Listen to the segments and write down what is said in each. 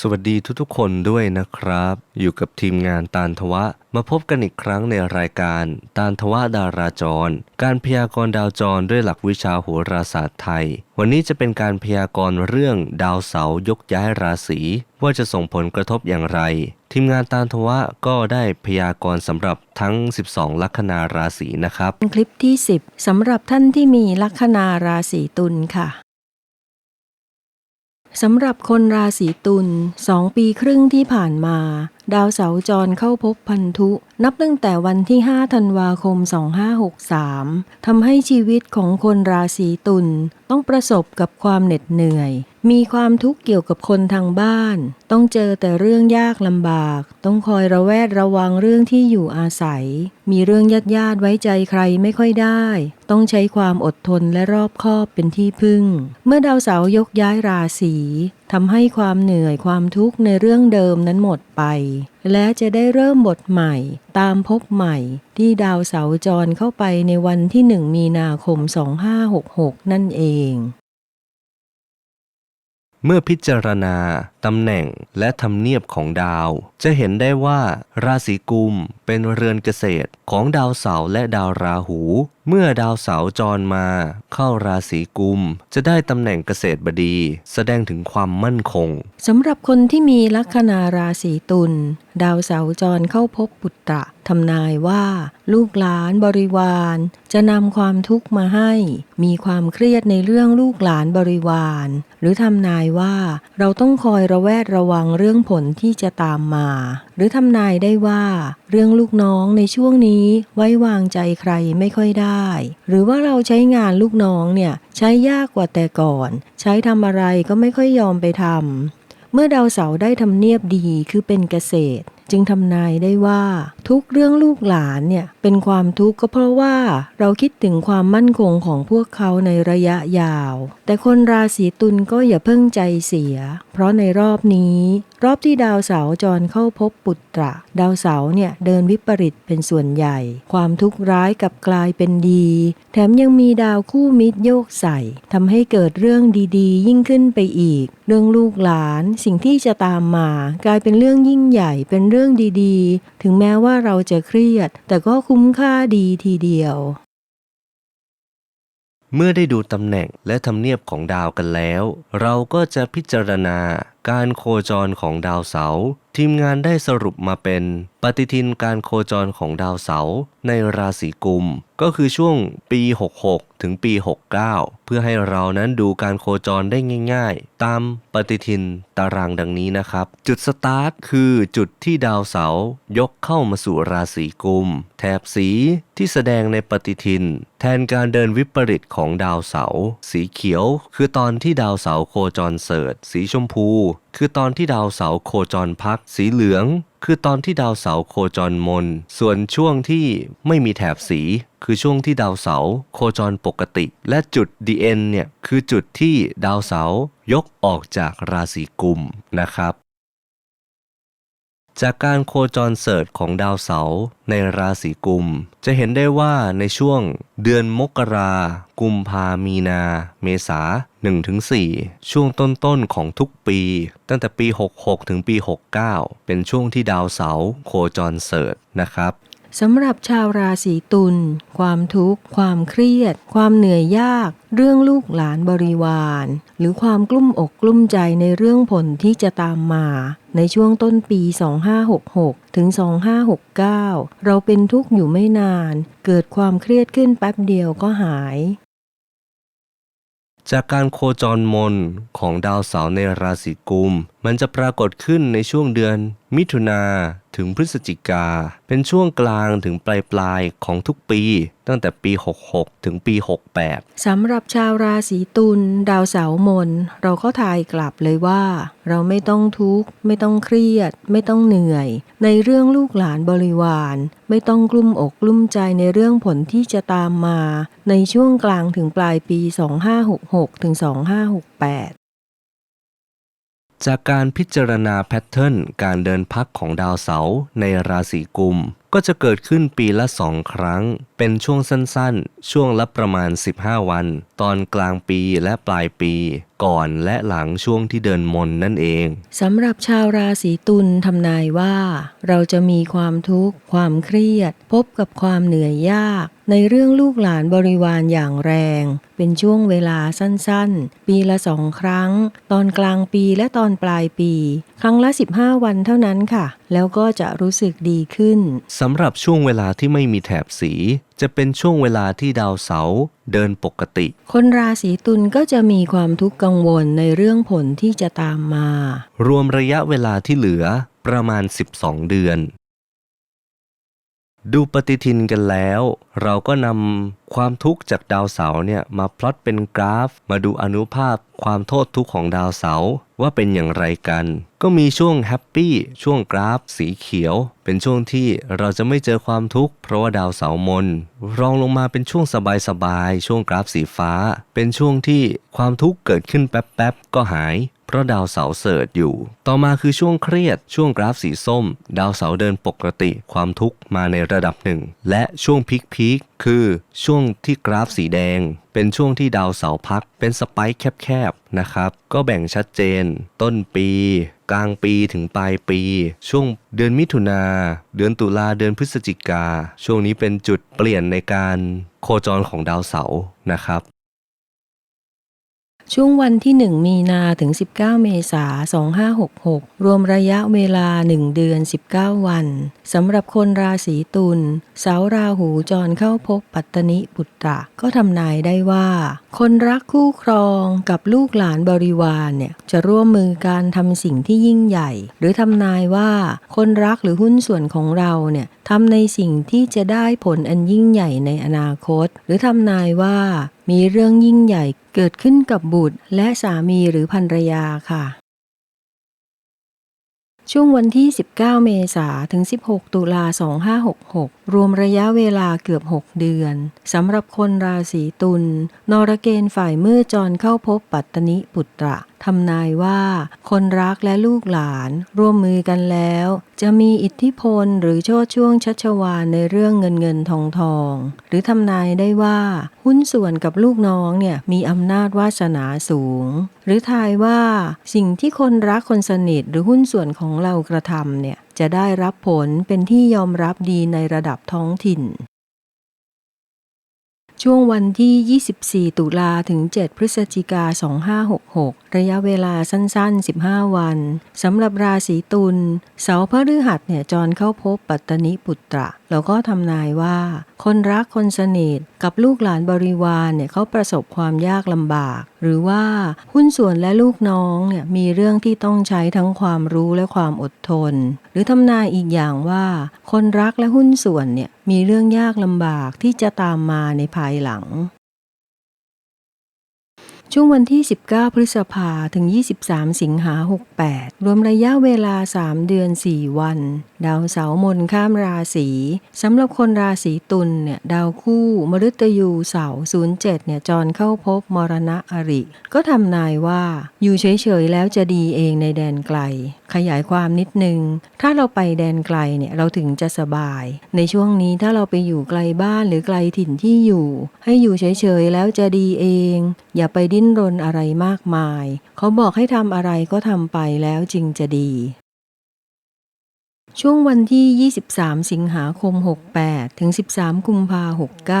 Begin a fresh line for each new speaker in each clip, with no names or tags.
สวัสดีทุกๆคนด้วยนะครับ อยู่กับทีมงานตาลทวะ มาพบกันอีกครั้งในรายการตาลทวะดาราจร การพยากรณ์ดาวจรด้วยหลักวิชาโหราศาสตร์ไทย วันนี้จะเป็นการพยากรณ์เรื่องดาวเสาร์ยกย้ายราศีว่าจะส่งผลกระทบอย่างไร ทีมงานตาลทวะก็ได้พยากรณ์สำหรับทั้ง 12 ลัคนาราศีนะครับ
คลิปที่ 10สำหรับท่านที่มีลัคนาราศีตุลค่ะ สำหรับคนราศีตุลสองปีครึ่งที่ผ่านมา ดาวเสาร์จรเข้าพบพันธุ นับตั้งแต่วันที่ 5 ธันวาคม 2563 ทำให้ชีวิตของคนราศีตุลต้องประสบกับความเหน็ดเหนื่อย มีความทุกข์เกี่ยวกับคนทางบ้าน ต้องเจอแต่เรื่องยากลำบาก ต้องคอยระแวดระวังเรื่องที่อยู่อาศัย มีเรื่องญาติญาติไว้ใจใครไม่ค่อยได้ ต้องใช้ความอดทนและรอบคอบเป็นที่พึ่ง เมื่อดาวเสาร์ยกย้ายราศีทำให้ความเหนื่อยความทุกข์ในเรื่องเดิมนั้นหมดไป และจะได้เริ่มบทใหม่ ตามพบใหม่ ที่ดาวเสาจรเข้าไปในวันที่หนึ่งมีนาคม 2566 นั่นเอง
เมื่อพิจารณา ตำแหน่งและทำเนียบของดาว จะเห็นได้ว่า ราศีกุมเป็นเรือนเกษตรของดาวเสาร์และดาวราหู เมื่อดาวเสาร์จรมา เข้าราศีกุม จะได้ตำแหน่งเกษตรบดี แสดงถึงความมั่นคง
สำหรับคนที่มีลัคนาราศีตุลดาวเสาร์จรเข้าพบปุตตะทำนายว่า ลูกหลานบริวาร จะนำความทุกข์มาให้ มีความเครียดในเรื่องลูกหลานบริวาร หรือทำนายว่า เราต้องคอยรระแวดระวังเรื่องผลที่จะตามมา หรือทำนายได้ว่า เรื่องลูกน้องในช่วงนี้ไว้วางใจใครไม่ค่อยได้ หรือว่าเราใช้งานลูกน้องเนี่ยใช้ยากกว่าแต่ก่อน ใช้ทำอะไรก็ไม่ค่อยยอมไปทำเมื่อดาวเสาร์ได้ทำเนียบดีคือเป็นเกษตรจึงทำนายได้ว่า ทุกเรื่องลูกหลานเนี่ยเป็นความทุกข์ก็เพราะว่าเราคิดถึงความมั่นคงของพวกเขาในระยะยาว แต่คนราศีตุลก็อย่าเพิ่งใจเสีย เพราะในรอบนี้ รอบที่ดาวเสาจรเข้าพบปุตตระ ดาวเสาเนี่ยเดินวิปริตเป็นส่วนใหญ่ ความทุกข์ร้ายกับกลายเป็นดี แถมยังมีดาวคู่มิตรโยกใส่ทำให้เกิดเรื่องดีๆ ยิ่งขึ้นไปอีก เรื่องลูกหลานสิ่งที่จะตามมา กลายเป็นเรื่องยิ่งใหญ่เป็นเรื่องดีๆ ถึงแม้ว่าเราจะเครียด แต่ก็คุ้มค่าดีทีเดียว
เมื่อได้ดูตำแหน่งและทำเนียบของดาวกันแล้ว เราก็จะพิจารณา การโคจรของดาวเสาร์ทีมงานได้สรุปมาเป็น ปฏิทินการโคจรของดาวเสาร์ในราศีกุม ก็คือช่วงปี 66 ถึงปี 69 เพื่อให้เรานั้นดูการโคจรได้ง่ายๆ ตามปฏิทินตารางดังนี้นะครับ จุดสตาร์ทคือจุดที่ดาวเสาร์ยกเข้ามาสู่ราศีกุม แถบสีที่แสดงในปฏิทิน แทนการเดินวิปริตของดาวเสาร์สีเขียว คือตอนที่ดาวเสาร์โคจรเสริฐสีชมพูคือตอนที่ดาวเสาร์โคจรพักสีเหลือง คือตอนที่ดาวเสาร์โคจรมน ส่วนช่วงที่ไม่มีแถบสี คือช่วงที่ดาวเสาร์โคจรปกติ และจุด DN เนี่ยคือจุดที่ดาวเสายกออกจากราศีกุมนะครับ จากการโคจรเสิร์ชของดาวเสาร์ในราศีกุม จะเห็นได้ว่าในช่วงเดือนมกรากุมภามีนา เมษา 1-4 ช่วงต้นๆของทุกปี ตั้งแต่ปี 66 ถึงปี 69 เป็นช่วงที่ดาวเสาร์โคจรเสิร์ชนะครับ
สำหรับชาวราศีตุลความทุกข์ ความเครียด ความเหนื่อยยาก เรื่องลูกหลานบริวาร หรือความกลุ้มอกกลุ้มใจในเรื่องผลที่จะตามมา ในช่วงต้นปี 2566 ถึง 2569 เราเป็นทุกข์อยู่ไม่นาน เกิดความเครียดขึ้นแป๊บเดียวก็หาย
จากการโคจรมนของดาวเสาร์ในราศีกุม มันจะปรากฏขึ้นในช่วงเดือน มิถุนาถึงพฤศจิกา เป็นช่วงกลางถึงปลายปลายของทุกปี ตั้งแต่ปี 66 ถึงปี 68
สำหรับชาวราศีตุลดาวเสาร์มน เราก็ทายกลับเลยว่า เราไม่ต้องทุกข์ ไม่ต้องเครียด ไม่ต้องเหนื่อย ในเรื่องลูกหลานบริวาร ไม่ต้องกลุ้มอกกลุ้มใจในเรื่องผลที่จะตามมา ในช่วงกลางถึงปลายปี 2566 ถึง 2568
จากการพิจารณาแพทเทิร์นการเดินพักของดาวเสาร์ในราศีกุม ก็จะเกิดขึ้นปีละสองครั้ง เป็นช่วงสั้นๆ ช่วงละประมาณ 15 วัน ตอนกลางปีและปลายปี ก่อนและหลังช่วงที่เดินมนนั่นเอง
สำหรับชาวราศีตุลทำนายว่า เราจะมีความทุกข์ ความเครียด พบกับความเหนื่อยยาก ในเรื่องลูกหลานบริวารอย่างแรง เป็นช่วงเวลาสั้นๆ ปีละสองครั้ง ตอนกลางปีและตอนปลายปี ครั้งละ 15 วันเท่านั้นค่ะ แล้วก็จะรู้สึกดีขึ้น
สำหรับช่วงเวลาที่ไม่มีแถบสี จะเป็นช่วงเวลาที่ดาวเสาร์เดินปกติ
คนราศีตุลก็จะมีความทุกข์กังวลในเรื่องผลที่จะตามมา
รวมระยะเวลาที่เหลือประมาณ 12 เดือน ดูปฏิทินกันแล้ว เราก็นำความทุกข์จากดาวเสาร์เนี่ยมาพลอตเป็นกราฟ มาดูอนุภาพความโทษทุกข์ของดาวเสาร์ว่าเป็นอย่างไรกัน ก็มีช่วงแฮปปี้ช่วงกราฟสีเขียว เป็นช่วงที่เราจะไม่เจอความทุกข์เพราะว่าดาวเสาร์มน รองลงมาเป็นช่วงสบายๆช่วงกราฟสีฟ้า เป็นช่วงที่ความทุกข์เกิดขึ้นแป๊บๆก็หาย เพราะดาวเสาร์เสิร์ชอยู่ ต่อมาคือช่วงเครียด ช่วงกราฟสีส้ม ดาวเสาร์เดินปกติ ความทุกข์มาในระดับหนึ่ง และช่วงพีคพีคคือช่วงที่กราฟสีแดง เป็นช่วงที่ดาวเสาร์พัก เป็นสไปค์แคบๆนะครับ ก็แบ่งชัดเจน ต้นปี กลางปีถึงปลายปี ช่วงเดือนมิถุนาเดือนตุลาเดือนพฤศจิกา ช่วงนี้เป็นจุดเปลี่ยนในการโคจรของดาวเสาร์นะครับ
ช่วงวันที่ 1 มีนาถึง 19 เมษา2566 รวมระยะเวลา 1 เดือน 19 วันสำหรับคนราศีตุลเสาราหูจรเข้าพบปัตตนิปุตตะก็ทำนายได้ว่า คนรักคู่ครองกับลูกหลานบริวารเนี่ยจะร่วมมือการทำสิ่งที่ยิ่งใหญ่ หรือทำนายว่าคนรักหรือหุ้นส่วนของเราเนี่ยทำในสิ่งที่จะได้ผลอันยิ่งใหญ่ในอนาคต หรือทำนายว่า มีเรื่องยิ่งใหญ่เกิดขึ้นกับบุตรและสามีหรือภรรยาค่ะ ช่วงวันที่ 19 เมษาถึง 16 ตุลา2566รวมระยะเวลาเกือบ 6 เดือนสำหรับคนราศีตุลนรเกณฑ์ฝ่ายมืดจรเข้าพบปัตตนิปุตตะทำนายว่า คนรักและลูกหลาน ร่วมมือกันแล้ว จะมีอิทธิพลหรือโชดช่วงชัชวานในเรื่องเงินเงินทองทอง หรือทำนายได้ว่า หุ้นส่วนกับลูกน้องเนี่ยมีอำนาจวาสนาสูง หรือทายว่า สิ่งที่คนรักคนสนิทหรือหุ้นส่วนของเรากระทำเนี่ย จะได้รับผลเป็นที่ยอมรับดีในระดับท้องถิ่น ช่วงวันที่ 24 ตุลาถึง 7 พฤศจิกา 2566 ระยะเวลาสั้นๆ 15 วันสำหรับราศีตุลเสาร์พฤหัสเนี่ยจรเข้าพบปัตตนิปุตตะเราก็ทำนายว่า คนรักคนสนิทกับลูกหลานบริวารเนี่ยเขาประสบความยากลำบาก หรือว่าหุ้นส่วนและลูกน้องเนี่ยมีเรื่องที่ต้องใช้ทั้งความรู้และความอดทน หรือทำนายอีกอย่างว่า คนรักและหุ้นส่วนเนี่ยมีเรื่องยากลำบากที่จะตามมาในภายหลัง ช่วงวันที่ 19 พฤษภาถึง 23 สิงหา 68 รวมระยะเวลา 3 เดือน 4 วัน ดาวเสาร์มนข้ามราศีสำหรับคนราศีตุลเนี่ยดาวคู่มฤตยูเสาร์07 เนี่ยจรเข้าพบมรณะอริ ก็ทำนายว่าอยู่เฉยๆแล้วจะดีเองในแดนไกล ขยายความนิดนึง ถ้าเราไปแดนไกลเนี่ยเราถึงจะสบาย ในช่วงนี้ถ้าเราไปอยู่ไกลบ้านหรือไกลถิ่นที่อยู่ ให้อยู่เฉยๆแล้วจะดีเอง อย่าไปดิ้นรนอะไรมากมาย เขาบอกให้ทำอะไรก็ทำไปแล้วจริงจะดีช่วงวันที่ 23 สิงหาคม 68 ถึง 13 กุมภา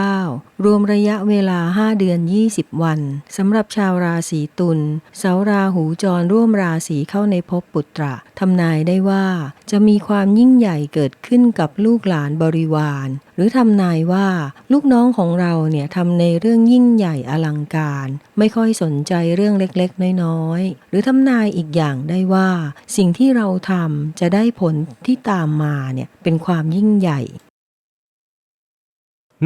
69รวมระยะเวลา 5 เดือน 20 วันสำหรับชาวราศีตุลเสาราหูจรร่วมราศีเข้าในภพปุตตระทำนายได้ว่าจะมีความยิ่งใหญ่เกิดขึ้นกับลูกหลานบริวาร หรือทำนายว่าลูกน้องของเราเนี่ยทำในเรื่องยิ่งใหญ่อลังการ ไม่ค่อยสนใจเรื่องเล็กๆ น้อยๆ หรือทำนายอีกอย่างได้ว่า สิ่งที่เราทำจะได้ผลที่ตามมาเนี่ยเป็นความยิ่งใหญ่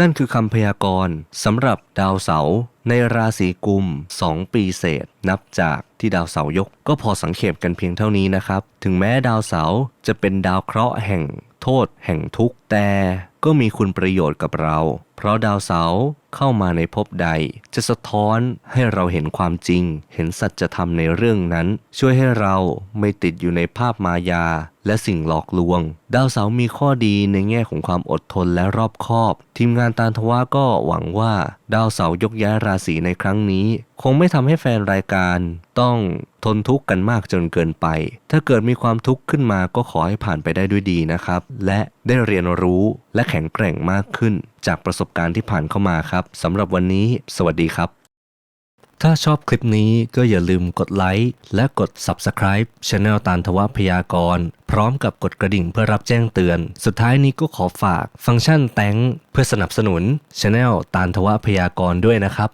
นั่นคือคำพยากรณ์สำหรับดาวเสาร์ในราศีกุม 2 ปีเศษ นับจากที่ดาวเสาร์ยก ก็พอสังเขปกันเพียงเท่านี้นะครับ ถึงแม้ดาวเสาร์จะเป็นดาวเคราะห์แห่งโทษแห่งทุกข์แต่ ก็มีคุณประโยชน์กับเรา เพราะดาวเสาร์เข้ามาในภพใด จะสะท้อนให้เราเห็นความจริง เห็นสัจธรรมในเรื่องนั้น ช่วยให้เราไม่ติดอยู่ในภาพมายา และสิ่งหลอกลวง ดาวเสาร์มีข้อดีในแง่ของความอดทนและรอบคอบ ทีมงานตานทว่าก็หวังว่า ดาวเสาร์ยกย้ายราศีในครั้งนี้ คงไม่ทำให้แฟนรายการต้องทนทุกข์กันมากจนเกินไป ถ้าเกิดมีความทุกข์ขึ้นมาก็ขอให้ผ่านไปได้ด้วยดีนะครับ และ ได้เรียนรู้และแข็งแกร่งมากขึ้น จากประสบการณ์ที่ผ่านเข้ามาครับสำหรับวันนี้ สวัสดีครับ ถ้าชอบคลิปนี้ก็อย่าลืมกดไลค์และกด Subscribe Channel ตานทวพยากร พร้อมกับกดกระดิ่งเพื่อรับแจ้งเตือน สุดท้ายนี้ก็ขอฝากฟังก์ชันแตงเพื่อสนับสนุน Channel ตานทวพยากรด้วยนะครับ